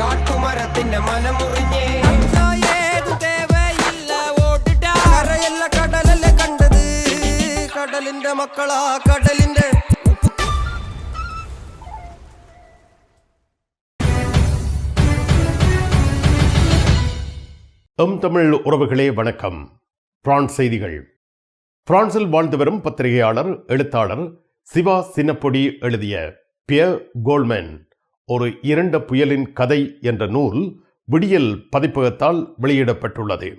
കാട്ടുമരത്തിന്റെ മനമുറിഞ്ഞേ ഏതു തേവയില്ല ഓടിട്ടാ കരയല്ല കടലല്ല കണ്ടത് കടലിന്റെ മക്കളാ കടലിന്റെ எம் தமிழ் உறவுகளே வணக்கம் பிரான்ஸ் செய்திகள் பிரான்சில் வாழ்ந்து வரும் பத்திரிகையாளர் எழுத்தாளர் சிவா சின்னப்பொடி எழுதிய பியர் கோல்மேன் ஒரு இரண்ட புயலின் கதை என்ற நூல் விடியல் பதிப்பகத்தால் வெளியிடப்பட்டுள்ளது.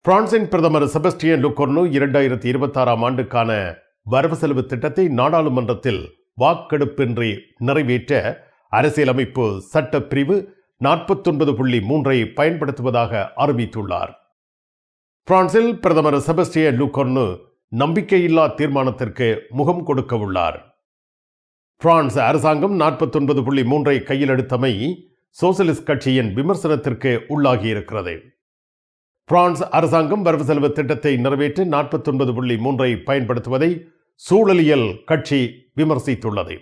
பிரான்சின் பிரதமர் செபஸ்டியன் லுக்கொர்னு இரண்டாயிரத்தி இருபத்தாறாம் ஆண்டுக்கான வரவு செலவு திட்டத்தை நாடாளுமன்றத்தில் வாக்கெடுப்பின்றி நிறைவேற்ற அரசியலமைப்பு சட்டப்பிரிவு நாற்பத்தொன்பது புள்ளி மூன்றை பயன்படுத்துவதாக அறிவித்துள்ளார். பிரான்சில் பிரதமர் செபஸ்டியன் லுக்கொர்னு நம்பிக்கையில்லா தீர்மானத்திற்கு முகம் கொடுக்க உள்ளார். பிரான்ஸ் அரசாங்கம் நாற்பத்தொன்பது புள்ளி மூன்றை கையில் எடுத்தமை சோசலிஸ்ட் கட்சியின் விமர்சனத்திற்கு உள்ளாகியிருக்கிறது. பிரான்ஸ் அரசாங்கம் வரவு செலவு திட்டத்தை நிறைவேற்றி நாற்பத்தொன்பது புள்ளி மூன்றை பயன்படுத்துவதை சூழலியல் கட்சி விமர்சித்துள்ளது.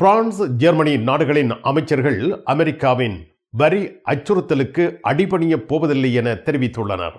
பிரான்ஸ் ஜெர்மனி நாடுகளின் அமைச்சர்கள் அமெரிக்காவின் வரி அச்சுறுத்தலுக்கு அடிபணியப் போவதில்லை என தெரிவித்துள்ளனர்.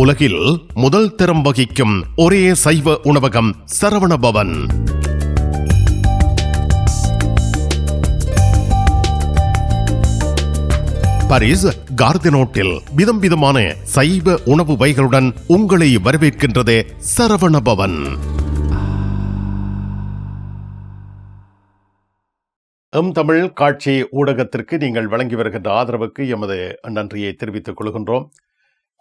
உலகில் முதல் தரம் வகிக்கும் ஒரே சைவ உணவகம் சரவண பவன் பாரிஸ் கார்தினோட்டில் விதம் விதமான சைவ உணவு வகைகளுடன் உங்களை வரவேற்கின்றது சரவண பவன் எம் தமிழ் காட்சி ஊடகத்திற்கு நீங்கள் வழங்கி வருகின்ற ஆதரவுக்கு எமது நன்றியை தெரிவித்துக் கொள்கின்றோம்.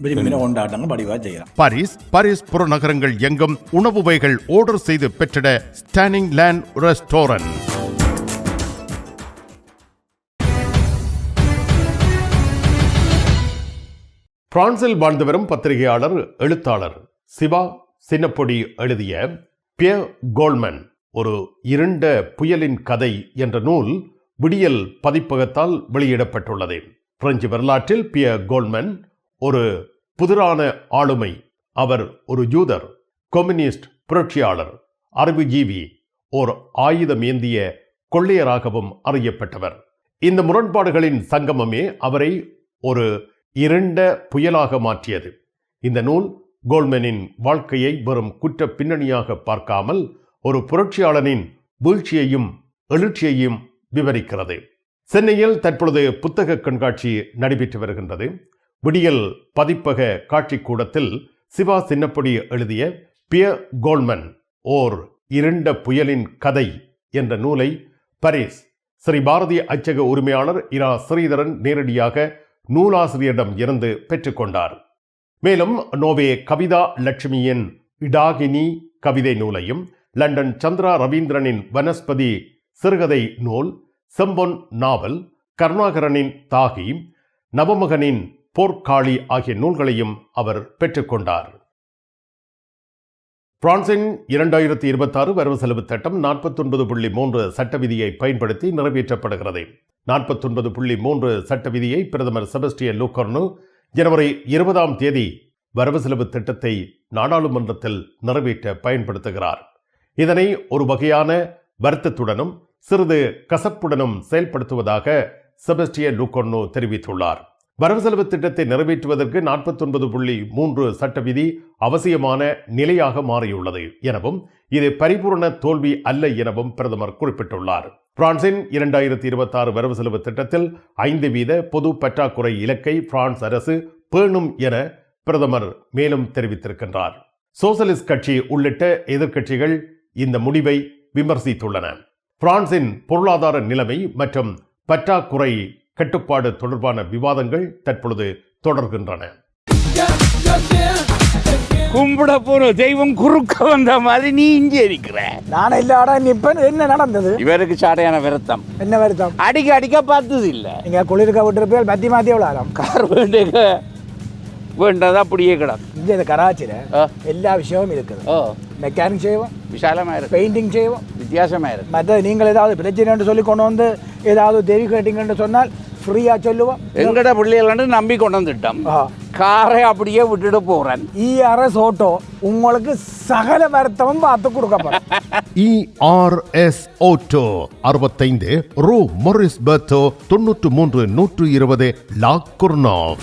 விரும்பின கொண்டாட்டங்கள் செய்யலாம். பாரிஸ் பாரிஸ் புறநகரங்கள் எங்கும் உணவு வகைகள் ஆர்டர் செய்து பெற்றிட ஸ்டானிங் லேண்ட் ரெஸ்டாரண்ட் பிரான்சில் வாழ்ந்து வரும் பத்திரிகையாளர் எழுத்தாளர் சிவா சின்னப்பொடி எழுதிய பியர் கோல்மன் ஒரு இருண்ட புயலின் கதை என்ற நூல் விடியல் பதிப்பகத்தால் வெளியிடப்பட்டுள்ளது. பிரெஞ்சு வரலாற்றில் பியர் கோல்மன் ஒரு புதிரான ஆளுமை. அவர் ஒரு ஜூதர் கம்யூனிஸ்ட் புரட்சியாளர் அறிவுஜீவி ஓர் ஆயுதம் ஏந்திய கொள்ளையராகவும் அறியப்பட்டவர். இந்த முரண்பாடுகளின் சங்கமமே அவரை ஒரு இருண்ட புயலாக மாற்றியது. இந்த நூல் கோல்மேனின் வாழ்க்கையை வெறும் குற்ற பின்னணியாக பார்க்காமல் ஒரு புரட்சியாளனின் வீழ்ச்சியையும் எழுச்சியையும் விவரிக்கிறது. சென்னையில் தற்பொழுது புத்தக கண்காட்சி நடைபெற்று வருகின்றது. விடியல் பதிப்பக காட்சிக்கூடத்தில் சிவா சின்னப்படி எழுதிய பியர் கோல்மன் ஓர் இருண்ட புயலின் கதை என்ற நூலை பரிஸ் ஸ்ரீ பாரதிய அச்சக உரிமையாளர் இரா ஸ்ரீதரன் நேரடியாக நூலாசிரியரிடம் இருந்து பெற்றுக்கொண்டார் மேலும் நோவே கவிதா லட்சுமியின் இடாகினி கவிதை நூலையும் லண்டன் சந்திரா ரவீந்திரனின் வனஸ்பதி சிறுகதை நூல் செம்பொன் நாவல் கருணாகரனின் தாகி நவமகனின் போர்க்காளி ஆகிய நூல்களையும் அவர் பெற்றுக்கொண்டார். பிரான்சின் இரண்டாயிரத்தி இருபத்தாறு வரவு செலவு திட்டம் நாற்பத்தொன்பது புள்ளி மூன்று சட்ட விதியை பயன்படுத்தி நிறைவேற்றப்படுகிறது. நாற்பத்தொன்பது புள்ளி மூன்று சட்ட விதியை பிரதமர் செபஸ்டியன் லூக்கர்னு ஜனவரி இருபதாம் தேதி வரவு செலவு திட்டத்தை நாடாளுமன்றத்தில் நிறைவேற்ற பயன்படுத்துகிறார். இதனை ஒரு வகையான வருத்தத்துடனும் சிறிது கசப்புடனும் செயல்படுத்துவதாக செபஸ்டியன் லூக்கர்னு தெரிவித்துள்ளார். வரவு செலவு திட்டத்தை நிறைவேற்றுவதற்கு நாற்பத்தொன்பது புள்ளி மூன்று சட்ட விதி அவசியமான நிலையாக மாறியுள்ளது எனவும் இது பரிபூரண தோல்வி அல்ல எனவும் பிரதமர் குறிப்பிட்டுள்ளார். பிரான்சின் இரண்டாயிரத்தி இருபத்தி ஆறு வரவு செலவு திட்டத்தில் ஐந்து வீத பொது பற்றாக்குறை இலக்கை பிரான்ஸ் அரசு பேணும் என பிரதமர் மேலும் தெரிவித்திருக்கின்றார். சோசலிஸ்ட் கட்சி உள்ளிட்ட எதிர்க்கட்சிகள் இந்த முடிவை விமர்சித்துள்ளன. பிரான்சின் பொருளாதார நிலைமை மற்றும் பற்றாக்குறை கட்டுப்பாடு தொடர்பான விவாதங்கள் தற்பொழுது தொடர்கின்றன. கும்பிட போற தெய்வம் குறுக்க வந்த மாதிரி நீ இங்கே இருக்கிற. நான் இல்லாடா நிப்பேன் என்ன நடந்தது? இவருக்கு சாடையான விரத்தம் என்ன வருத்தம் அடிக்க அடிக்க பார்த்தது இல்ல. நீங்க குளிர்க்க விட்டுருப்பீங்க மத்தி மாத்தி விளாடம் கார் வேண்டிய வேண்டது அப்படியே கிடக்கு இங்க இந்த கராச்சியில ஆ. எல்லா விஷயமும் இருக்குது ஓ மெக்கானிக் செய்வோம் விசாலமா இருக்கு பெயிண்டிங் செய்வோம் வித்தியாசமா இருக்கு மற்ற நீங்கள் ஏதாவது பிரச்சனைன்னு சொல்லி கொண்டு வந்து ஏதாவது தெரி கேட்டீங்கன்னு சொன்னால் ஃப்ரீயா சொல்லுவோம் எங்கட பிள்ளைகள் நம்பி கொண்டு வந்துட்டோம். காரை அப்படியே விட்டுட்டு போறேன் இஆர்எஸ் ஓட்டோ உங்களுக்கு சகல வருத்தமும் பார்த்து கொடுக்கப்படும் இஆர்எஸ் ஓட்டோ அறுபத்தைந்து ரூ மொரிஸ் பெர்த்தோ தொன்னூற்று மூன்று நூற்று இருபது லா குர்னாவ்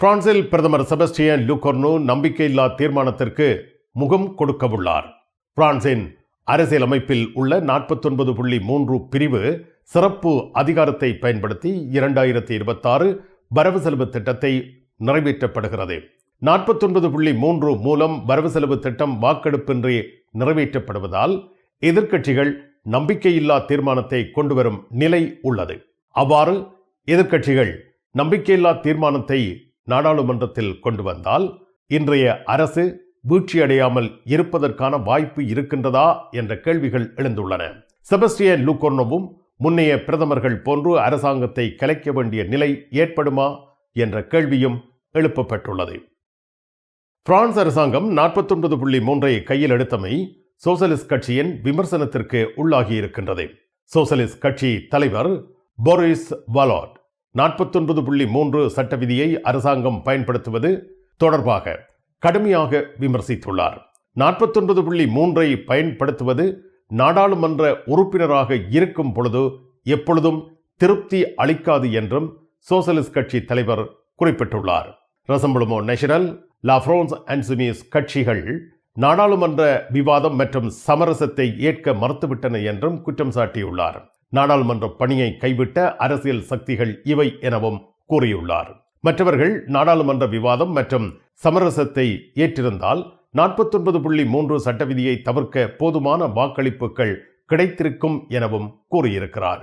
பிரான்சில் பிரதமர் செபஸ்டியன் லூகோர்னோ நம்பிக்கையில்லா தீர்மானத்திற்கு முகம் கொடுக்கவுள்ளார். பிரான்சின் அரசியலமைப்பில் உள்ள நாற்பத்தொன்பது புள்ளி மூன்று பிரிவு சிறப்பு அதிகாரத்தை பயன்படுத்தி இரண்டாயிரத்தி இருபத்தாறு வரவு செலவு திட்டத்தை நிறைவேற்றப்படுகிறது. நாற்பத்தொன்பது புள்ளி மூன்று மூலம் வரவு செலவு திட்டம் வாக்கெடுப்பின்றி நிறைவேற்றப்படுவதால் எதிர்க்கட்சிகள் நம்பிக்கையில்லா தீர்மானத்தை கொண்டுவரும் நிலை உள்ளது. அவ்வாறு எதிர்க்கட்சிகள் நம்பிக்கையில்லா தீர்மானத்தை நாடாளுமன்றத்தில் கொண்டு வந்தால் இன்றைய அரசு வீழ்ச்சியடையாமல் இருப்பதற்கான வாய்ப்பு இருக்கின்றதா என்ற கேள்விகள் எழுந்துள்ளன. செபஸ்டியன் லூகோர்னோவும் முன்னைய பிரதமர்கள் போன்று அரசாங்கத்தை கலைக்க வேண்டிய நிலை ஏற்படுமா என்ற கேள்வியும் எழுப்பப்பட்டுள்ளது. பிரான்ஸ் அரசாங்கம் நாற்பத்தொன்பது புள்ளி மூன்றை கையில் எடுத்தமை சோசலிஸ்ட் கட்சியின் விமர்சனத்திற்கு உள்ளாகி இருக்கின்றது சோசலிஸ்ட் கட்சி தலைவர் போரிஸ் வலாட் நாற்பத்தொன்பது புள்ளி மூன்று சட்ட விதியை அரசாங்கம் பயன்படுத்துவது தொடர்பாக கடுமையாக விமர்சித்துள்ளார். நாற்பத்தொன்பது புள்ளி மூன்றை பயன்படுத்துவது நாடாளுமன்ற உறுப்பினராக இருக்கும் பொழுது எப்பொழுதும் திருப்தி அளிக்காது என்றும் சோசலிஸ்ட் கட்சி தலைவர் குறிப்பிட்டுள்ளார். ரசம்புளமோ நேஷனல் லாஃப்ரோன்ஸ் அன்சுமிஸ் கட்சிகள் நாடாளுமன்ற விவாதம் மற்றும் சமரசத்தை ஏற்க மறுத்துவிட்டன என்றும் குற்றம் சாட்டியுள்ளார். நாடாளுமன்ற பணியை கைவிட்ட அரசியல் சக்திகள் இவை எனவும் கூறியுள்ளார். மற்றவர்கள் நாடாளுமன்ற விவாதம் மற்றும் சமரசத்தை ஏற்றிருந்தால் நாற்பத்தொன்பது புள்ளி மூன்று சட்ட விதியை தவிர்க்க போதுமான வாக்களிப்புகள் கிடைத்திருக்கும் எனவும் கூறியிருக்கிறார்.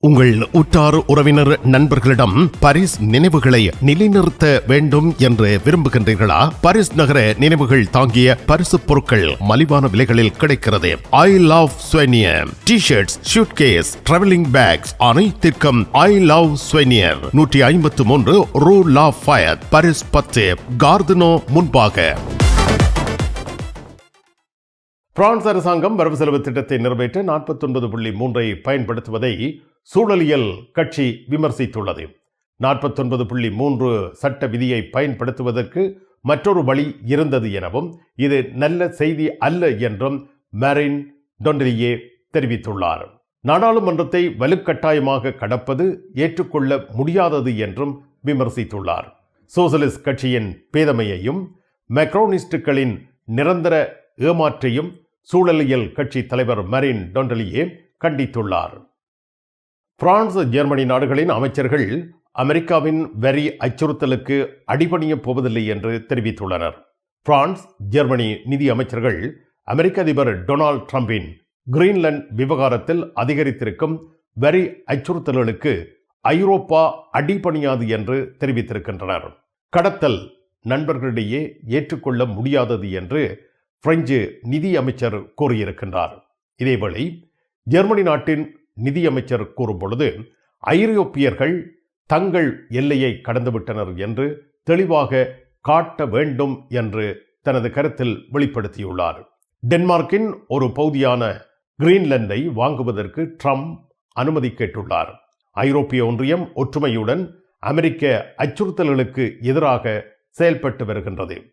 உங்கள் உற்றார் உறவினர் நண்பர்களிடம் பரிஸ் நினைவுகளை நிலைநிறுத்த வேண்டும் என்று விரும்புகின்றீர்களா? பரிஸ் நகர நினைவுகள் தாங்கிய பரிசு பொருட்கள் மலிவான விலைகளில் கிடைக்கிறது. I love souvenir T shirts suitcase travelling bags அனைத்திற்கும் ஐ லவ் ஸ்வெனியர் நூற்றி ஐம்பத்து மூன்று ரூ லா ஃபயர் பரிஸ் பத்து கார்தனோ முன்பாக. பிரான்ஸ் அரசாங்கம் வரவு செலவு திட்டத்தை நிறைவேற்ற நாற்பத்தொன்பது புள்ளி மூன்றை பயன்படுத்துவதை சூழலியல் கட்சி விமர்சித்துள்ளது. நாற்பத்தொன்பது புள்ளி மூன்று சட்ட விதியை பயன்படுத்துவதற்கு மற்றொரு வழி இருந்தது எனவும் இது நல்ல செய்தி அல்ல என்றும் மரின் டொன்ரியே தெரிவித்துள்ளார். நாடாளுமன்றத்தை வலுக்கட்டாயமாக கடப்பது ஏற்றுக்கொள்ள முடியாதது என்றும் விமர்சித்துள்ளார். சோசலிஸ்ட் கட்சியின் பேதமையையும் மெக்ரோனிஸ்டுகளின் நிரந்தர ஏமாற்றையும் சூழலியல் கட்சி தலைவர் மரின் டொண்டலியே கண்டித்துள்ளார். பிரான்ஸ் ஜெர்மனி நாடுகளின் அமைச்சர்கள் அமெரிக்காவின் வரி அச்சுறுத்தலுக்கு அடிபணியப் போவதில்லை என்று தெரிவித்துள்ளனர். பிரான்ஸ் ஜெர்மனி நிதி அமைச்சர்கள் அமெரிக்க அதிபர் டொனால்ட் ட்ரம்பின் கிரீன்லாந்து விவகாரத்தில் அதிகரித்திருக்கும் வரி அச்சுறுத்தல்களுக்கு ஐரோப்பா அடிபணியாது என்று தெரிவித்திருக்கின்றனர். கடத்தல் நண்பர்களிடையே ஏற்றுக்கொள்ள முடியாதது என்று பிரெஞ்சு நிதி அமைச்சர் கூறியிருக்கின்றார். இதேவேளை ஜெர்மனி நாட்டின் நிதியமைச்சர் கூறும்பொழுது கூறும் பொழுது ஐரோப்பியர்கள் தங்கள் எல்லையை கடந்துவிட்டனர் என்று தெளிவாக காட்ட வேண்டும் என்று தனது கருத்தில் வெளிப்படுத்தியுள்ளார். டென்மார்க்கின் ஒரு பகுதியான கிரீன்லாந்தை வாங்குவதற்கு ட்ரம்ப் அனுமதி கேட்டுள்ளார். ஐரோப்பிய ஒன்றியம் ஒற்றுமையுடன் அமெரிக்க அச்சுறுத்தல்களுக்கு எதிராக செயல்பட்டு வருகின்றது.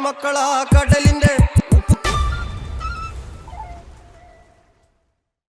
മക്കളാ കടലിന്റെ